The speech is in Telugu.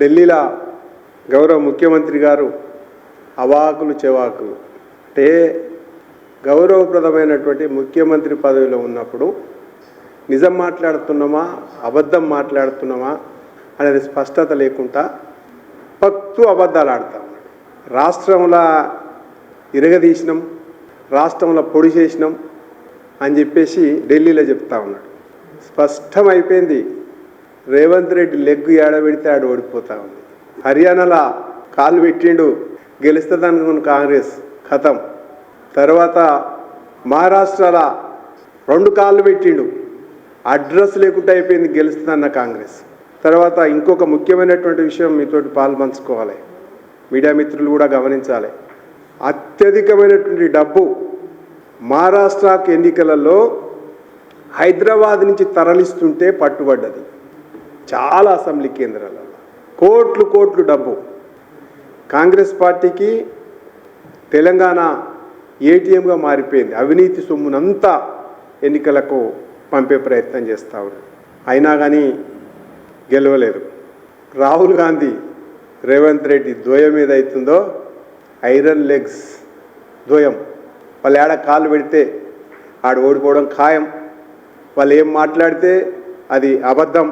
ఢిల్లీలో గౌరవ ముఖ్యమంత్రి గారు అవాకులు చెవాకులు. అంటే గౌరవప్రదమైనటువంటి ముఖ్యమంత్రి పదవిలో ఉన్నప్పుడు నిజం మాట్లాడుతున్నామా అబద్ధం మాట్లాడుతున్నామా అనేది స్పష్టత లేకుండా పక్తు అబద్ధాలు ఆడతాం. రాష్ట్రంలో ఇరగదీసినాం రాష్ట్రంలో పొడి చేసినాం అని చెప్పేసి ఢిల్లీలో చెప్తా ఉన్నాడు. స్పష్టమైపోయింది. రేవంత్ రెడ్డి లెగ్గు ఏడబెడితే ఆడు ఓడిపోతా ఉంది. హర్యానాలో కాలు పెట్టిండు గెలుస్తుందనుకున్న కాంగ్రెస్ ఖతం తర్వాత మహారాష్ట్రాల రెండు కాళ్ళు పెట్టిండు అడ్రస్ లేకుండా అయిపోయింది గెలుస్తుందన్న కాంగ్రెస్. తర్వాత ఇంకొక ముఖ్యమైనటువంటి విషయం మీతోటి పాల్పంచుకోవాలి. మీడియా మిత్రులు కూడా గమనించాలి. అత్యధికమైనటువంటి డబ్బు మహారాష్ట్రకు ఎన్నికలలో హైదరాబాద్ నుంచి తరలిస్తుంటే పట్టుబడ్డది. చాలా అసెంబ్లీ కేంద్రాలలో. కోట్లు కోట్లు డబ్బు. కాంగ్రెస్ పార్టీకి తెలంగాణ ఏటీఎంగా మారిపోయింది. అవినీతి సొమ్మునంతా ఎన్నికలకు పంపే ప్రయత్నం చేస్తా ఉన్నారు. అయినా కానీ గెలవలేదు రాహుల్ గాంధీ రేవంత్ రెడ్డి ద్వయం ఏదైతుందో ఐరన్ లెగ్స్ ద్వయం. వాళ్ళు ఏడ కాలు పెడితే ఆడు ఓడిపోవడం ఖాయం. వాళ్ళు ఏం మాట్లాడితే అది అబద్ధం.